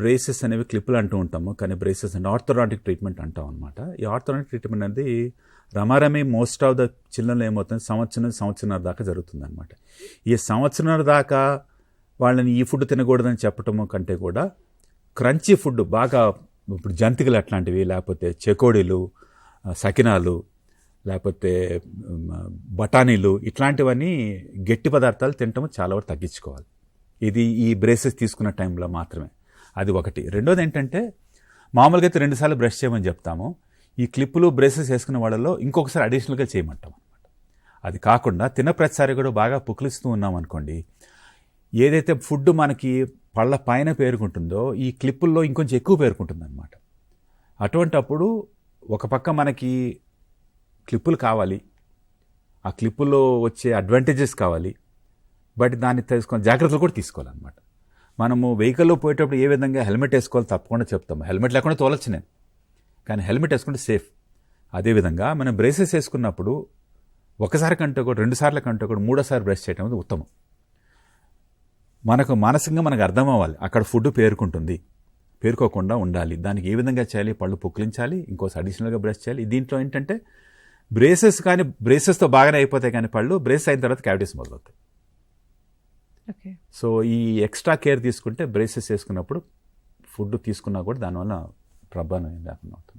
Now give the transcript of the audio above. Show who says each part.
Speaker 1: Braces అనేవి క్లిప్పులు అంటూ ఉంటాము కానీ బ్రేసెస్ అంటే ఆర్థోడాంటిక్ ట్రీట్మెంట్ అంటాం అనమాట ఈ ఆర్థోడాంటిక్ ట్రీట్మెంట్ అనేది రమారమే మోస్ట్ ఆఫ్ ద చిల్డ్రన్ ఏమవుతుంది? సంవత్సరం సంవత్సరాల దాకా జరుగుతుంది అనమాట ఈ సంవత్సరాల దాకా వాళ్ళని ఈ ఫుడ్ తినకూడదని చెప్పటము కంటే కూడా క్రంచీ ఫుడ్ బాగా ఇప్పుడు జంతికలు అట్లాంటివి లేకపోతే చెకోడీలు సకినాలు లేకపోతే బఠానీలు ఇట్లాంటివన్నీ గట్టి పదార్థాలు తినటం చాలా వరకు తగ్గించుకోవాలి. ఇది ఈ బ్రేసెస్ తీసుకున్న టైంలో మాత్రమే. అది ఒకటి. రెండోది ఏంటంటే మామూలుగా అయితే రెండుసార్లు బ్రష్ చేయమని చెప్తాము. ఈ క్లిప్పులు బ్రేసెస్ వేసుకున్న వాళ్ళలో ఇంకొకసారి అడిషనల్గా చేయమంటాం అనమాట అది కాకుండా తిన ప్రతిసారి కూడా బాగా పుక్లిస్తూ ఉన్నాం అనుకోండి ఏదైతే ఫుడ్ మనకి పళ్ళ పైన పేరుకుంటుందో ఈ క్లిప్పుల్లో ఇంకొంచెం ఎక్కువ పేరుకుంటుంది అనమాట అటువంటప్పుడు ఒక పక్క మనకి క్లిప్పులు కావాలి ఆ క్లిప్పుల్లో వచ్చే అడ్వాంటేజెస్ కావాలి బట్ దాన్ని తెలుసుకొని జాగ్రత్తలు కూడా తీసుకోవాలన్నమాట. మనము వెహికల్లో పోయేటప్పుడు ఏ విధంగా హెల్మెట్ వేసుకోవాలి తప్పకుండా చెప్తాము. హెల్మెట్ లేకుండా తోలొచ్చు నేను. కానీ హెల్మెట్ వేసుకుంటే సేఫ్. అదేవిధంగా మనం బ్రేసెస్ వేసుకున్నప్పుడు ఒకసారి కంటే ఒకటి రెండు సార్ల కంటే ఒకటి మూడోసారి బ్రష్ చేయడం అనేది ఉత్తమం. మనకు మానసికంగా మనకు అర్థం అవ్వాలి. అక్కడ ఫుడ్ పేరుకుంటుంది. పేరుకోకుండా ఉండాలి. దానికి ఏ విధంగా చేయాలి? పళ్ళు పుక్కిలించాలి. ఇంకోసారి అడిషనల్గా బ్రష్ చేయాలి. దీంట్లో ఏంటంటే బ్రేసెస్ కానీ బ్రేసెస్తో బాగానే అయిపోతాయి కానీ పళ్ళు బ్రేస్ అయిన తర్వాత క్యావిటీస్ మొదలవుతాయి. సో ఈ ఎక్స్ట్రా కేర్ తీసుకుంటే బ్రేసెస్ వేసుకున్నప్పుడు ఫుడ్ తీసుకున్నా కూడా దానివల్ల ప్రభావం ఏం లేకుండా అవుతుంది